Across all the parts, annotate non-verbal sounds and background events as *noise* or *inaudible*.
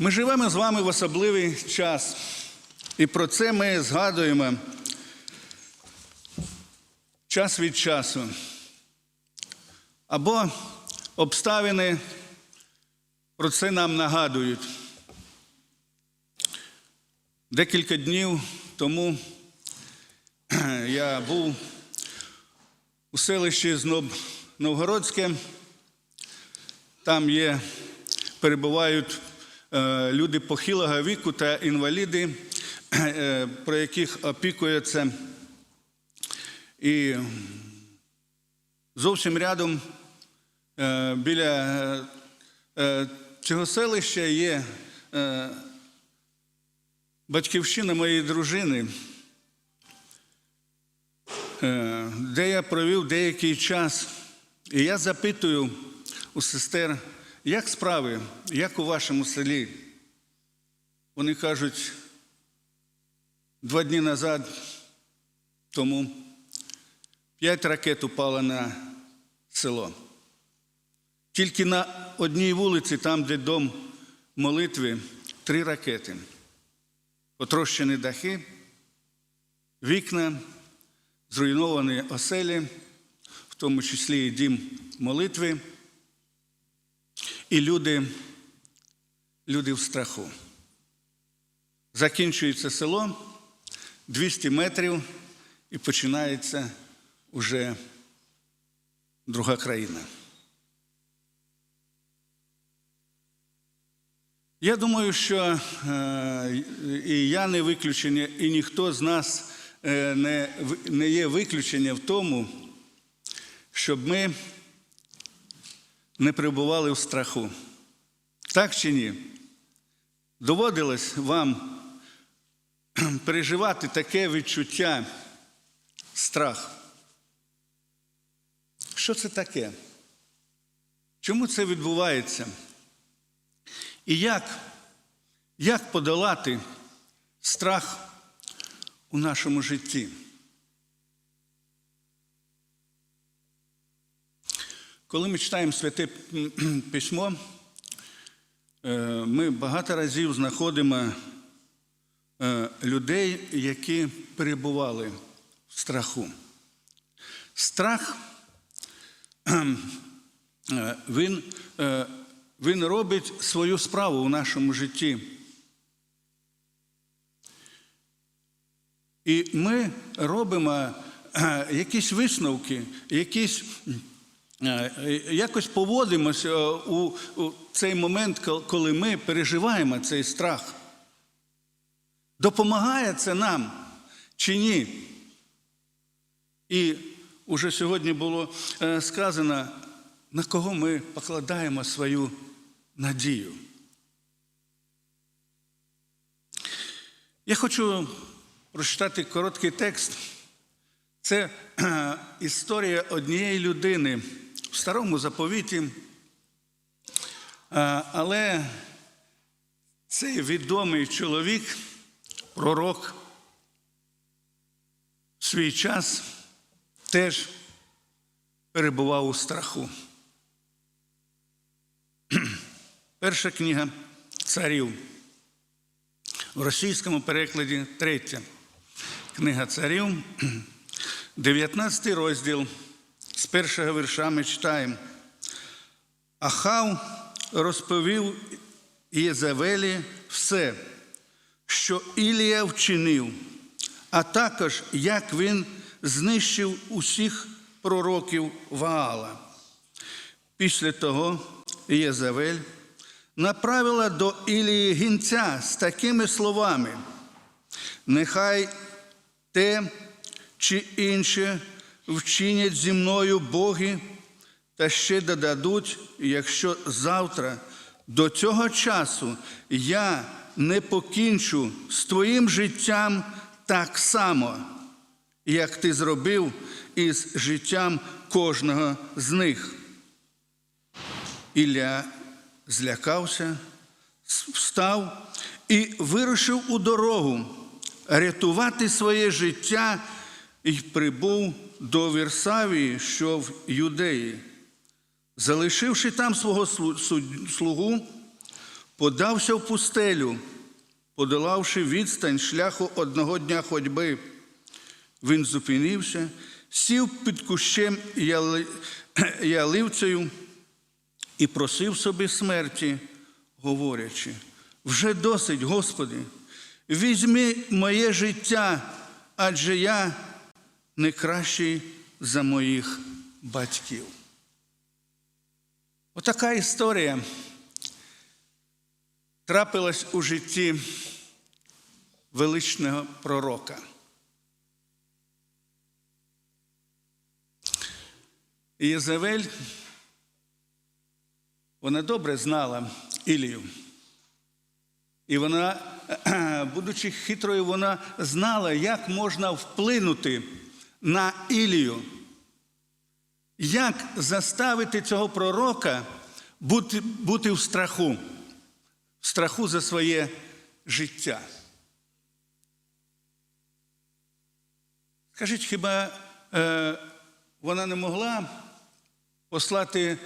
Ми живемо з вами в особливий час, і про це ми згадуємо час від часу. Або обставини про це нам нагадують. Декілька днів тому *clears throat* я був у селищі Зноб Новгородське. Там є, перебувають люди похилого віку та інваліди, е, про яких опікується. І зовсім рядом е, біля е, е, цього селища є е, батьківщина моєї дружини, е, де я провів деякий час. І я запитую у сестер, як справи, як у вашому селі? Вони кажуть, два дні назад тому п'ять ракет упало на село. Тільки на одній вулиці, там, де дом молитви, три ракети. Потрощені дахи, вікна, зруйновані оселі, в тому числі і дім молитви. І люди, люди в страху. Закінчується село 200 метрів і починається уже друга країна. Я думаю, що е, і я не виключення, і ніхто з нас е, не, є виключення в тому, щоб ми не перебували в страху. Так чи ні? Доводилось вам *clears throat* переживати таке відчуття страх. Що це таке? Чому це відбувається? І як, як подолати страх у нашому житті? Коли ми читаємо святе *clears throat* письмо, е, ми багато разів знаходимо е, людей, які перебували в страху. Страх *clears throat* е, він, він робить свою справу у нашому житті. І ми робимо якісь висновки, якісь, якось поводимося у, у цей момент, коли ми переживаємо цей страх. Допомагає це нам чи ні? І уже сьогодні було е, сказано, на кого ми покладаємо свою надію. Я хочу прочитати короткий текст. Це е, історія однієї людини в старому заповіті, Е, але цей відомий чоловік, пророк, в свій час теж перебував у страху. *clears throat* Перша книга царів. В російському перекладі третя книга царів, *clears throat* 19 розділ з першого вірша ми читаємо. Ахав розповів Єзавелі все, що Ілія вчинив, а також як він знищив усіх пророків Ваала. Після того Єзавель направила до Ілії гінця з такими словами: нехай те чи інше вчинять зі мною боги, та ще додадуть, якщо завтра до цього часу я не покінчу з твоїм життям так само, як ти зробив із життям кожного з них. Ілля злякався, встав і вирушив у дорогу рятувати своє життя і прибув до Вірсавії, що в Юдеї. Залишивши там свого слугу, подався в пустелю, подолавши відстань шляху одного дня ходьби. Він зупинився, сів під кущем яли- *clears throat* яливцею і просив собі смерті, говорячи: вже досить, Господи, візьми моє життя, адже я не кращий за моїх батьків. Отака історія трапилась у житті величного пророка. Єзавель, вона добре знала Ілію. І вона, *clears throat* будучи хитрою, вона знала, як можна вплинути на Ілію. Як заставити цього пророка бути, бути в страху, в страху за своє життя? Скажіть, хіба е, вона не могла послати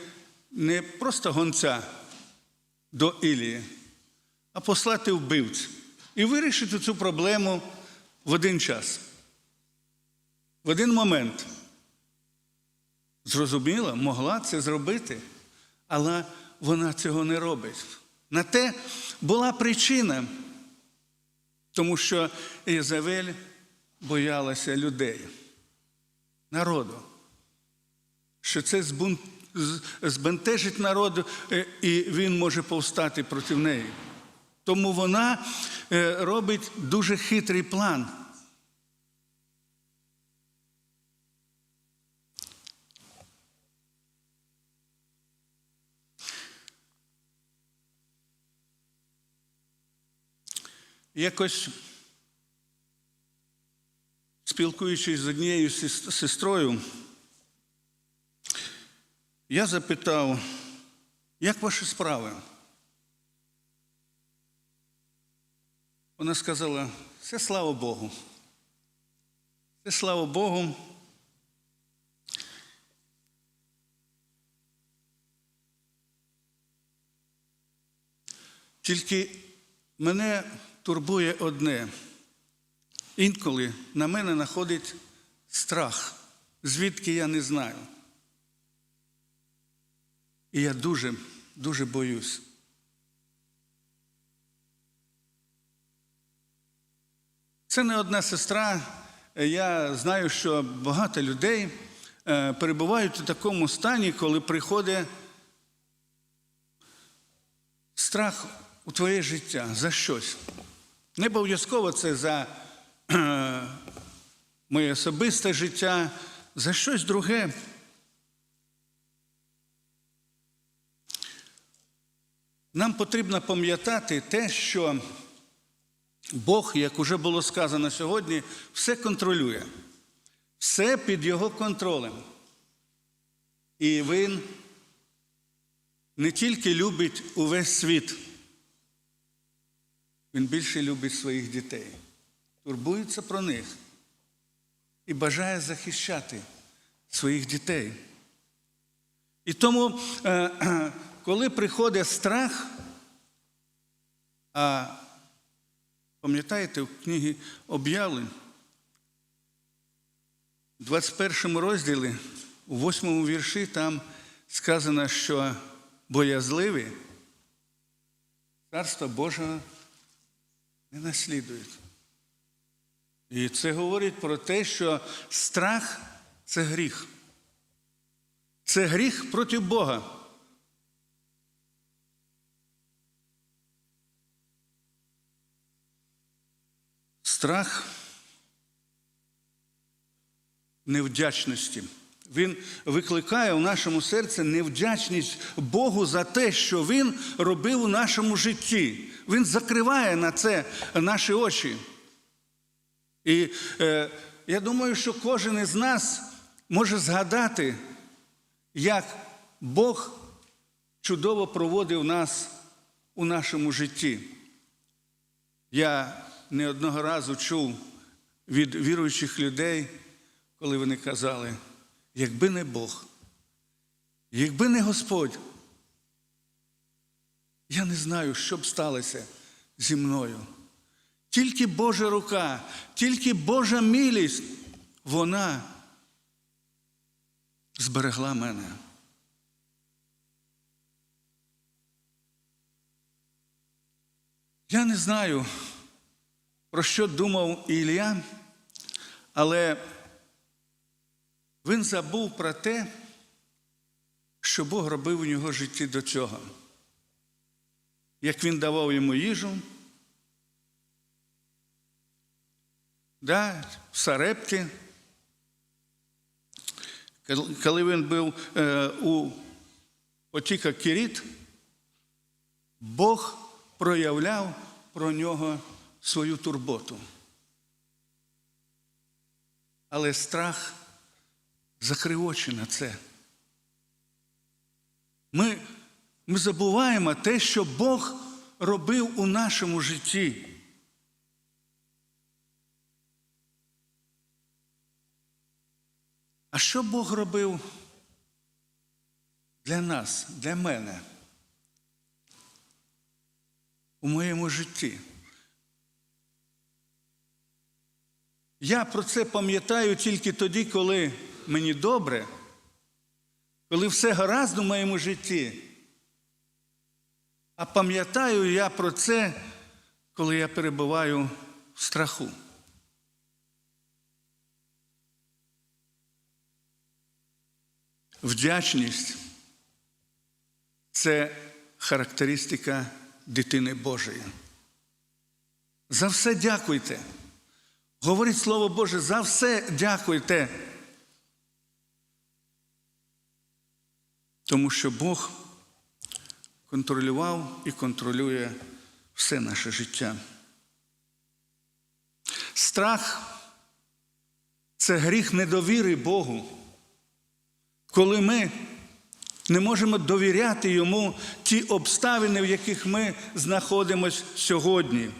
не просто гонця до Ілії, а послати вбивця і вирішити цю проблему в один час, в один момент? Зрозуміла, могла це зробити, але вона цього не робить. На те була причина, тому що Єзавель боялася людей, народу, що це збентежить народ, е, і він може повстати проти неї. Тому вона е, робить дуже хитрий план. Якось спілкуючись з однією сес- сестрою, я запитав, як ваші справи? Вона сказала, все слава Богу. Все слава Богу. Тільки мене турбує одне. Інколи на мене находить страх, звідки я не знаю. І я дуже, дуже боюсь. Це не одна сестра. Я знаю, що багато людей е, перебувають у такому стані, коли приходить страх у твоє життя за щось. Не обов'язково це за *clears throat* моє особисте життя, за щось друге. Нам потрібно пам'ятати те, що Бог, як уже було сказано сьогодні, все контролює, все під Його контролем. І Він не тільки любить увесь світ, Він більше любить своїх дітей, турбується про них і бажає захищати своїх дітей. І тому, е, *clears throat* коли приходить страх, а пам'ятаєте, в книгі об'явлень, в 21 розділі, у 8 вірші, там сказано, що боязливі Царство Божого не наслідують. І це говорить про те, що страх це гріх. Це гріх проти Бога. Страх невдячності. Він викликає в нашому серці невдячність Богу за те, що Він робив у нашому житті. Він закриває на це наші очі. І е, я думаю, що кожен із нас може згадати, як Бог чудово проводив нас у нашому житті. Я не одного разу чув від віруючих людей, коли вони казали, якби не Бог, якби не Господь, Я не знаю, що б сталося зі мною. Тільки Божа рука, тільки Божа милість, вона зберегла мене. Я не знаю, про що думав Ілля, але він забув про те, що Бог робив у нього житті до цього. Як він давав йому їжу, да, в Сарепті, коли він був е, у потіка Кіріт, Бог проявляв про нього свою турботу. Але страх закрив очі на це. Ми, ми забуваємо те, що Бог робив у нашому житті. А що Бог робив для нас, для мене у моєму житті? Я про це пам'ятаю тільки тоді, коли мені добре, коли все гаразд у моєму житті. А пам'ятаю я про це, коли я перебуваю в страху. Вдячність це характеристика дитини Божої. За все дякуйте. Говорить Слово Боже, за все дякуйте. Тому що Бог контролював і контролює все наше життя. Страх це гріх недовіри Богу, коли ми не можемо довіряти Йому ті обставини, в яких ми знаходимося сьогодні.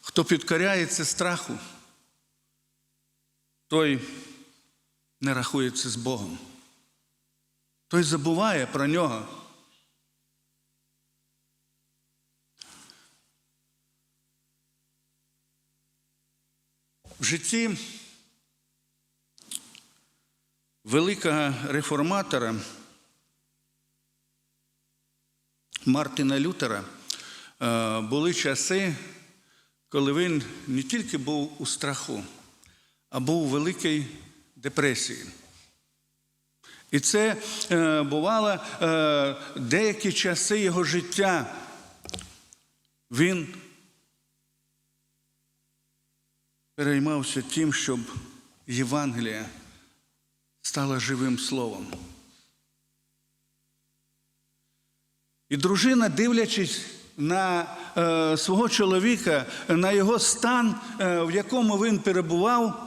Хто підкоряється страху, той не рахується з Богом. Той забуває про нього. В житті великого реформатора Мартина Лютера е, були часи, коли він не тільки був у страху, а був у великій депресії. І це е, бувало е, деякі часи його життя. Він переймався тим, щоб Євангелія стала живим словом. І дружина, дивлячись на е, свого чоловіка, на його стан, е, в якому він перебував,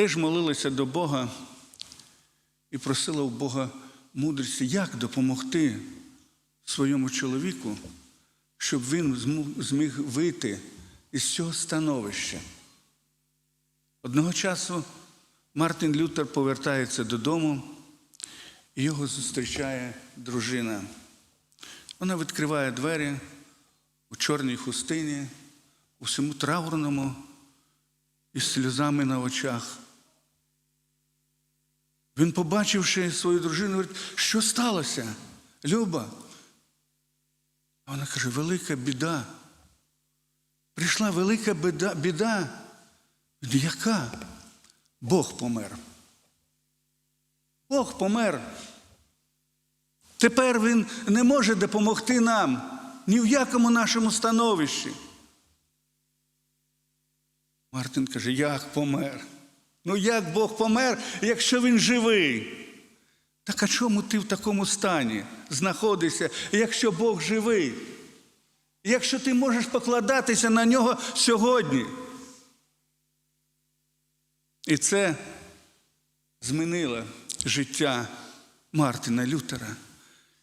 теж молилася до Бога і просила у Бога мудрості, як допомогти своєму чоловіку, щоб він зміг вийти із цього становища. Одного часу Мартин Лютер повертається додому, і його зустрічає дружина. Вона відкриває двері у чорній хустині, у всьому траурному, із сльозами на очах. Він, побачивши свою дружину, говорить, що сталося, Люба? Вона каже, велика біда. Прийшла велика біда. біда. Яка? Бог помер. Бог помер. Тепер Він не може допомогти нам ні в якому нашому становищі. Мартин каже, як помер? Ну як Бог помер, якщо він живий? Так а чому ти в такому стані знаходишся, якщо Бог живий? Якщо ти можеш покладатися на нього сьогодні? І це змінило життя Мартина Лютера.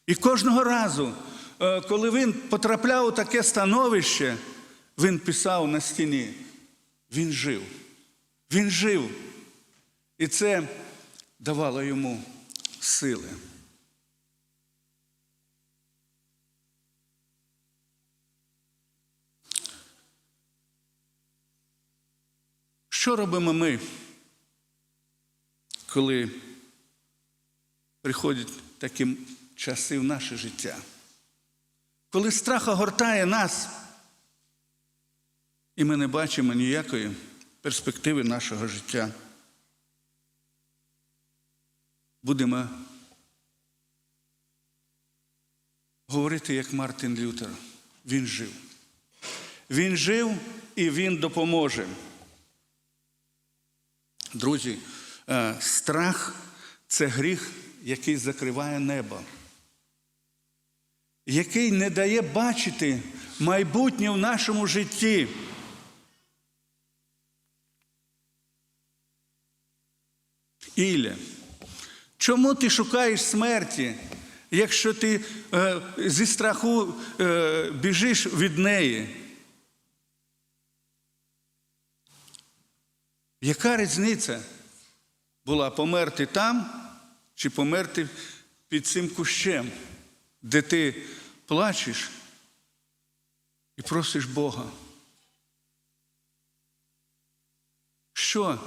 І кожного разу, е, коли він потрапляв у таке становище, він писав на стіні. Він жив. Він жив. І це давала йому сили. Що робимо ми, коли приходять такі часи в наше життя? Коли страх огортає нас, і ми не бачимо ніякої перспективи нашого життя. Будемо говорити, як Мартин Лютер. Він жив. Він жив і він допоможе. Друзі, е, страх це гріх, який закриває небо, який не дає бачити майбутнє в нашому житті. Ілля, чому ти шукаєш смерті, якщо ти е, зі страху е, біжиш від неї? Яка різниця була померти там чи померти під цим кущем, де ти плачеш і просиш Бога? Що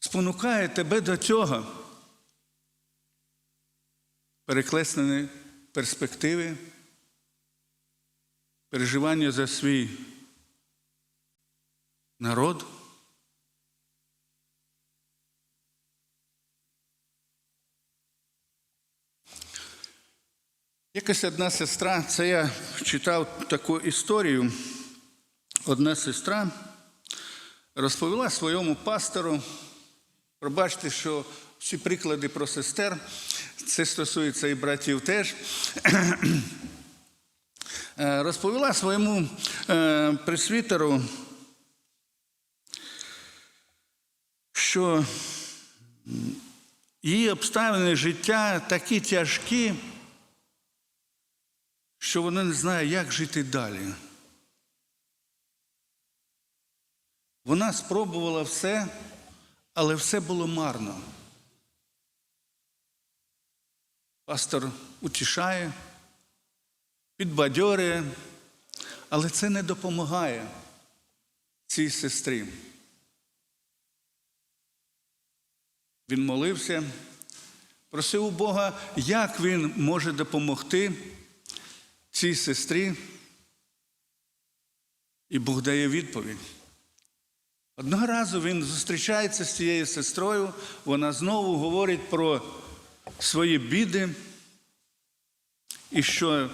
спонукає тебе до цього? Перекреслені перспективи, переживання за свій народ. Якась одна сестра, це я читав таку історію. Одна сестра розповіла своєму пастору. Пробачте, що всі приклади про сестер, це стосується і братів теж. Е, Розповіла своєму е, пресвітеру, що її обставини життя такі тяжкі, що вона не знає, як жити далі. Вона спробувала все, але все було марно. Пастор утішає, підбадьорює, але це не допомагає цій сестрі. Він молився, просив у Бога, як він може допомогти цій сестрі, і Бог дає відповідь. Одного разу він зустрічається з цією сестрою, вона знову говорить про свої біди, і що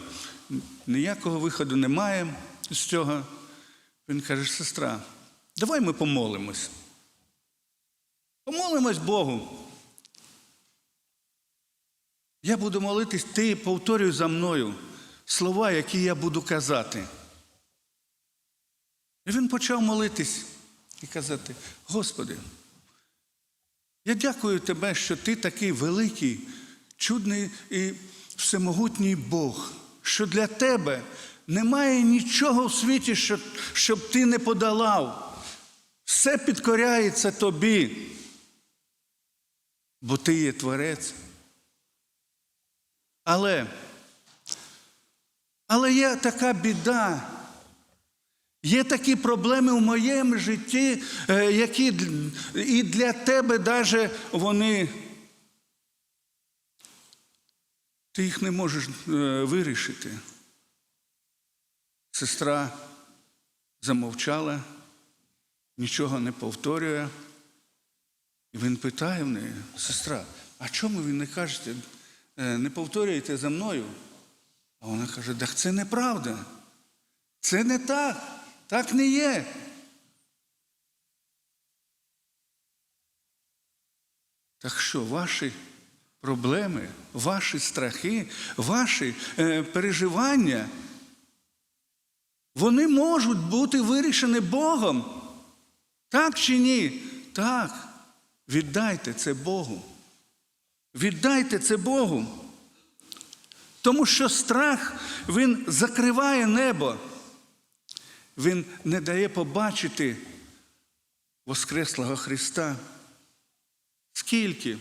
ніякого виходу немає з цього. Він каже, сестра, давай ми помолимось. Помолимось Богу. Я буду молитись, ти повторюй за мною слова, які я буду казати. І він почав молитись і казати: Господи, я дякую Тебе, що Ти такий великий, чудний і всемогутній Бог, що для Тебе немає нічого в світі, що, щоб ти не подолав. Все підкоряється тобі, бо ти є творець. Але, але є така біда. Є такі проблеми в моєму житті, е, які і для тебе навіть вони. Ти їх не можеш е, вирішити. Сестра замовчала, нічого не повторює. І він питає в неї, сестра, а чому ви не кажете, е, не повторюєте за мною? А вона каже, так це неправда. Це не так. Так не є. Так що ваші проблеми, ваші страхи, ваші е, переживання, вони можуть бути вирішені Богом. Так чи ні? Так. Віддайте це Богу. Віддайте це Богу. Тому що страх, він закриває небо. Він не дає побачити Воскреслого Христа. скільки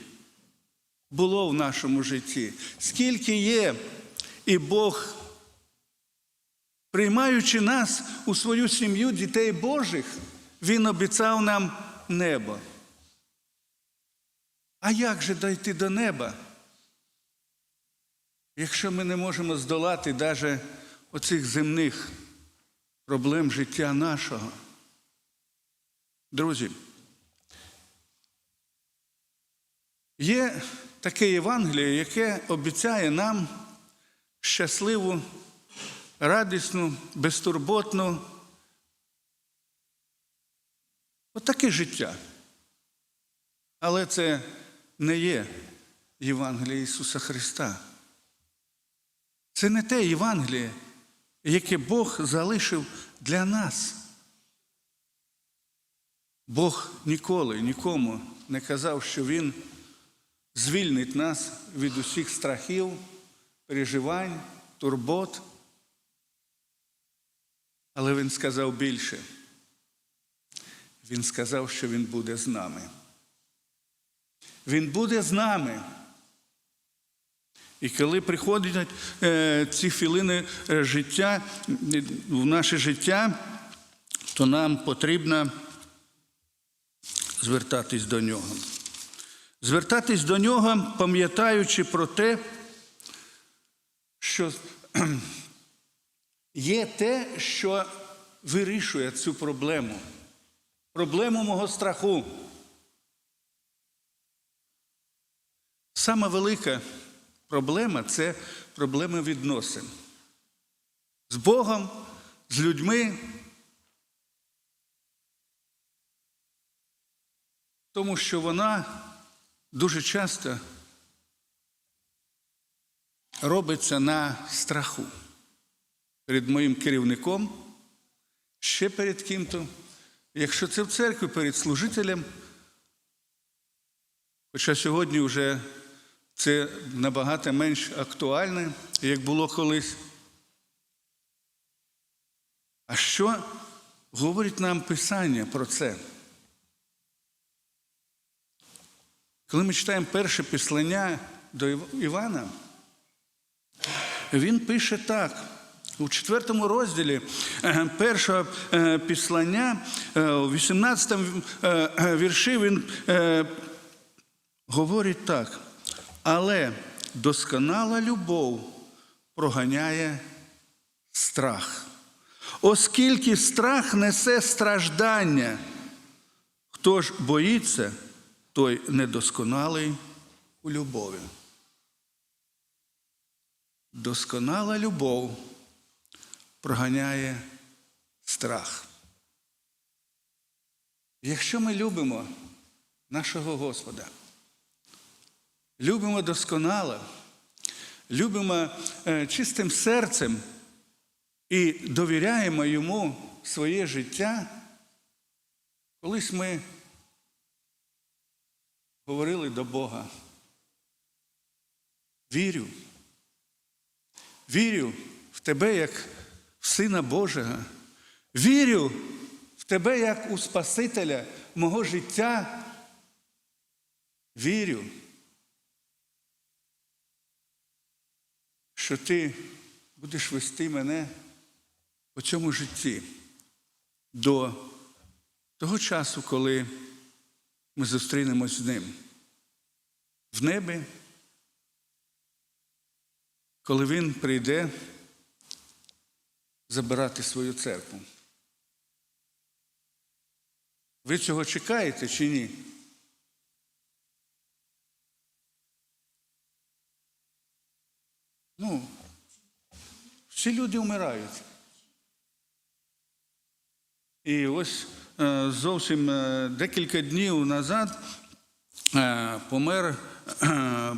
було в нашому житті, скільки є, і Бог, приймаючи нас у свою сім'ю дітей Божих, Він обіцяв нам небо. А як же дойти до неба? Якщо ми не можемо здолати навіть оцих земних проблем життя нашого. Друзі, є таке Євангеліє, яке обіцяє нам щасливу, радісну, безтурботну, отаке життя. Але це не є Євангеліє Ісуса Христа. Це не те Євангеліє, яке Бог залишив для нас. Бог ніколи нікому не казав, що Він звільнить нас від усіх страхів, переживань, турбот. Але Він сказав більше. Він сказав, що Він буде з нами. Він буде з нами. І коли приходять е, ці хвилини е, життя е, в наше життя, то нам потрібно звертатись до нього. Звертатись до нього, пам'ятаючи про те, що *clears throat* є те, що вирішує цю проблему, проблему мого страху. Сама велика проблема це проблема відносин з Богом, з людьми. Тому що вона дуже часто робиться на страху перед моїм керівником, ще перед ким-то. Якщо це в церкві перед служителем, хоча сьогодні вже це набагато менш актуальне, як було колись. А що говорить нам Писання про це? Коли ми читаємо перше післання до Івана, він пише так. У четвертому розділі е, першого е, післання, е, у 18 е, вірші він говорить так. Але досконала любов проганяє страх. Оскільки страх несе страждання, хто ж боїться, той недосконалий у любові. Досконала любов проганяє страх. Якщо ми любимо нашого Господа, любимо досконало, любимо е, чистим серцем і довіряємо йому своє життя, колись ми говорили до Бога. Вірю. Вірю в тебе як в Сина Божого. Вірю в тебе як у Спасителя мого життя. Вірю, що ти будеш вести мене по цьому житті до того часу, коли ми зустрінемось з ним в небі, коли він прийде забирати свою церкву. Ви цього чекаєте чи ні? Ну, всі люди вмирають. І ось е, зовсім е, декілька днів назад е, помер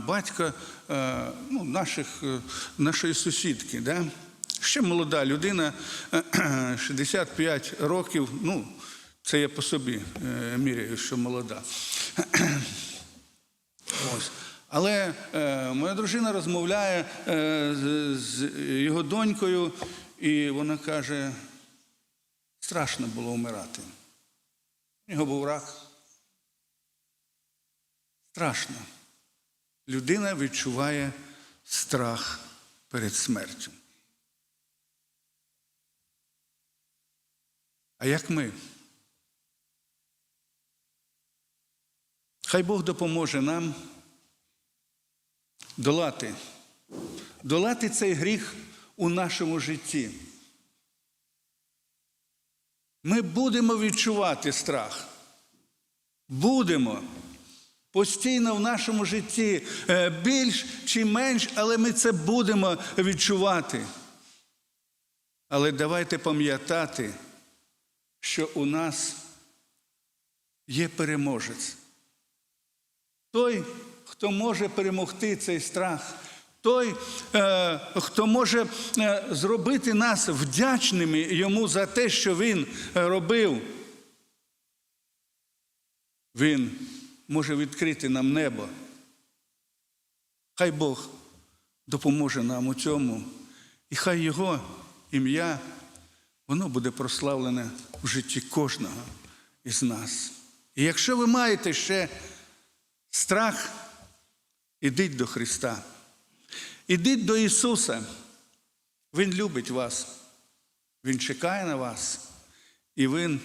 батько ну, наших, нашої сусідки. Да? Ще молода людина, е, 65 років. Ну, це я по собі міряю, що молода. Ось. Але е, моя дружина розмовляє е, з, з його донькою, і вона каже, страшно було вмирати. У нього був рак. страшно. Людина відчуває страх перед смертю. А як ми? Хай Бог допоможе нам долати, долати цей гріх у нашому житті. Ми будемо відчувати страх. Будемо. Постійно в нашому житті е, більш чи менш, але ми це будемо відчувати. Але давайте пам'ятати, що у нас є переможець. Той, хто може перемогти цей страх, той, е, хто може е, зробити нас вдячними йому за те, що він е, робив. Він може відкрити нам небо. Хай Бог допоможе нам у цьому, і хай Його ім'я, воно буде прославлене в житті кожного із нас. І якщо ви маєте ще страх, ідіть до Христа. Ідіть до Ісуса. Він любить вас. Він чекає на вас. І Він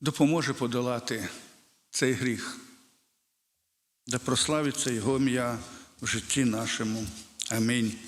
допоможе подолати цей гріх, да прославиться Його ім'я в житті нашому. Амінь.